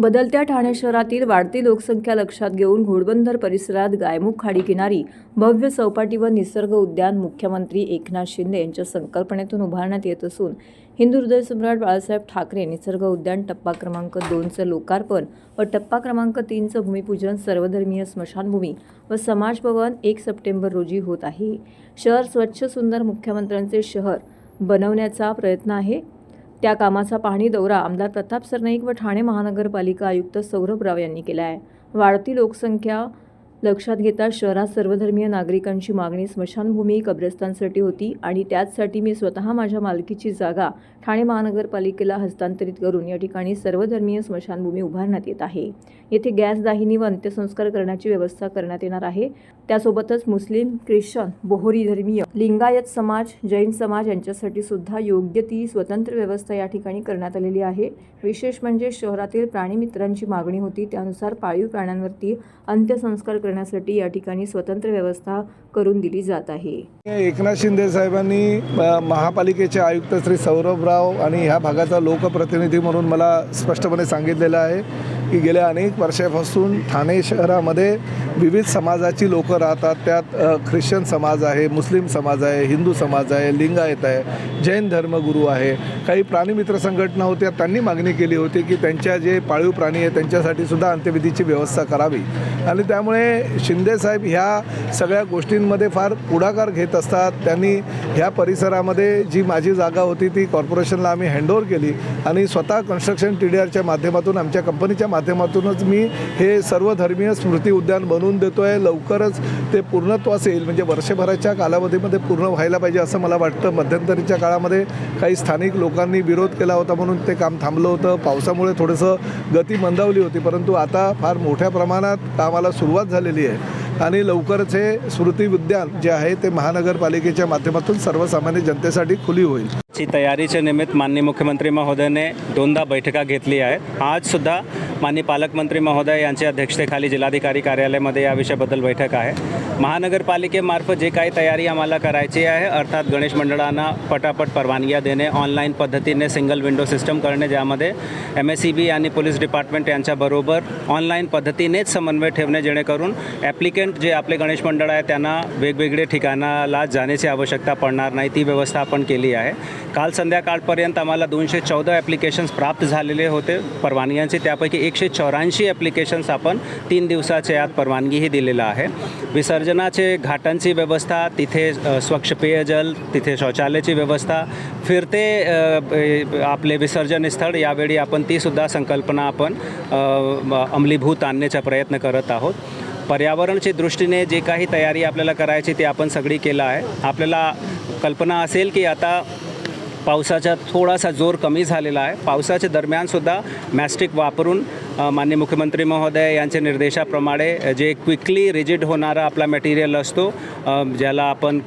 बदलत्या ठाणे शहरातील वाढती लोकसंख्या लक्षात घेऊन घोडबंदर परिसरात गायमुख खाडी किनारी भव्य चौपाटी व निसर्ग उद्यान मुख्यमंत्री एकनाथ शिंदे यांच्या संकल्पनेतून उभारण्यात येत असून हिंदू हृदय सम्राट बाळासाहेब ठाकरे निसर्ग उद्यान टप्पा क्रमांक दोनचं लोकार्पण व टप्पा क्रमांक तीनचं भूमिपूजन सर्वधर्मीय स्मशानभूमी व समाज भवन एक सप्टेंबर रोजी होत आहे. शहर स्वच्छ सुंदर मुख्यमंत्र्यांचे शहर बनवण्याचा प्रयत्न आहे. त्या कामाचा पाहणी दौरा आमदार प्रताप सरनाईक व ठाणे महानगरपालिका आयुक्त सौरभ राव यांनी केला आहे. वाढती लोकसंख्या लक्षात घेता शहरात सर्वधर्मीय नागरिकांची मागणी स्मशानभूमी कब्रस्तानसाठी होती आणि त्याचसाठी मी स्वतः माझ्या मालकीची जागा ठाणे महानगरपालिकेला हस्तांतरित करून या ठिकाणी सर्वधर्मीय स्मशानभूमी उभारण्यात येत आहे. येथे गॅस दाहिनी व अंत्यसंस्कार करण्याची व्यवस्था करण्यात येणार आहे. त्यासोबतच मुस्लिम ख्रिश्चन बोहरी धर्मीय लिंगायत समाज जैन समाज यांच्यासाठी सुद्धा योग्य ती स्वतंत्र व्यवस्था या ठिकाणी करण्यात आलेली आहे. विशेष म्हणजे शहरातील प्राणीमित्रांची मागणी होती. त्यानुसार पाळीव प्राण्यांवरती अंत्यसंस्कार करण्यासाठी या ठिकाणी स्वतंत्र व्यवस्था करून दिली जात आहे. एकनाथ शिंदे साहेबांनी महापालिकेचे आयुक्त श्री सौरभराव आणि ह्या भागाचा लोकप्रतिनिधी म्हणून मला स्पष्टपणे सांगितलेलं आहे. की गेल्या अनेक वर्षापासून ठाणे शहरामध्ये विविध समाजाची लोकं राहतात. त्यात ख्रिश्चन समाज आहे मुस्लिम समाज आहे हिंदू समाज आहे लिंगायत आहे जैन धर्मगुरू आहे. काही प्राणीमित्र संघटना होत्या त्यांनी मागणी केली होती की त्यांच्या जे पाळीव प्राणी आहे त्यांच्यासाठी सुद्धा अंत्यविधीची व्यवस्था करावी. आणि त्यामुळे शिंदेसाहेब ह्या सगळ्या गोष्टींमध्ये फार पुढाकार घेत असतात. त्यांनी ह्या परिसरामध्ये जी माझी जागा होती ती कॉर्पोरेशनला आम्ही हँडओव्हर केली. आणि स्वतः कन्स्ट्रक्शन टी डी आरच्या माध्यमातून आमच्या कंपनीच्या माध्यमातूनच मी हे सर्व धर्मीय स्मृती उद्यान बनवून देतो आहे लवकरच ते पूर्णत्वास येईल म्हणजे वर्षभराच्या कालावधीमध्ये पूर्ण व्हायला पाहिजे असं मला वाटतं. मध्यंतरीच्या काळामध्ये काही स्थानिक लोकांनी विरोध केला होता म्हणून ते काम थांबलं होतं. पावसामुळे थोडंसं गती मंदावली होती. परंतु आता फार मोठ्या प्रमाणात कामाला सुरुवात झालेली आहे. आणि लवकरच हे स्मृती उद्यान जे आहे ते महानगरपालिकेच्या माध्यमातून सर्वसामान्य जनतेसाठी खुली होईल. ची तयारीच्या निमित्त माननीय मुख्यमंत्री महोदयाने दोनदा बैठका घेतली आहे. आजसुद्धा माननीय पालकमंत्री महोदय यांच्या अध्यक्षतेखाली जिल्हाधिकारी कार्यालयामध्ये या विषयाबद्दल बैठक आहे. महानगरपालिकेमार्फत जे काही तयारी आम्हाला करायची आहे अर्थात गणेश मंडळांना पटापट परवानग्या देणे ऑनलाईन पद्धतीने सिंगल विंडो सिस्टम करणे ज्यामध्ये एम एस सी बी आणि पोलीस डिपार्टमेंट यांच्याबरोबर ऑनलाईन पद्धतीनेच समन्वय ठेवणे जेणेकरून ॲप्लिकेंट जे आपले गणेश मंडळ आहे त्यांना वेगवेगळे ठिकाणाला जाण्याची आवश्यकता पडणार नाही ती व्यवस्था आपण केली आहे. काल संध्याकाळपर्यंत आम्हाला दोनशे चौदा ॲप्लिकेशन्स प्राप्त झालेले होते परवानग्यांचे त्यापैकी एकशे चौऱ्याऐंशी ॲप्लिकेशन्स आपण तीन दिवसाच्या आत परवानगीही दिलेलं आहे. विसर्जनाचे घाटांची व्यवस्था तिथे स्वच्छ पेयजल तिथे शौचालयाची व्यवस्था फिरते आपले विसर्जन स्थळ यावेळी आपण तीसुद्धा संकल्पना आपण अंमलीभूत आणण्याचा प्रयत्न करत आहोत. पर्यावरणच्या दृष्टीने जे काही तयारी आपल्याला करायची ती आपण सगळी केलं आहे. आपल्याला कल्पना असेल की आता पावसाचा थोडासा जोर कमी झालेला आहे. पावसाच्या दरम्यानसुद्धा मॅस्टिक वापरून मान्य माननीय मुख्यमंत्री महोदय यांच्या निर्देशाप्रमाणे जे क्विकली रिजिड होणारा आपला मटेरियल असतो ज्याला आपण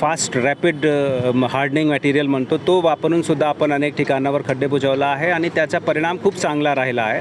फास्ट रॅपिड हार्डनिंग मटेरियल म्हणतो तो वापरूनसुद्धा आपण अनेक ठिकाणावर खड्डे बुजवला आहे आणि त्याचा परिणाम खूप चांगला राहिला आहे.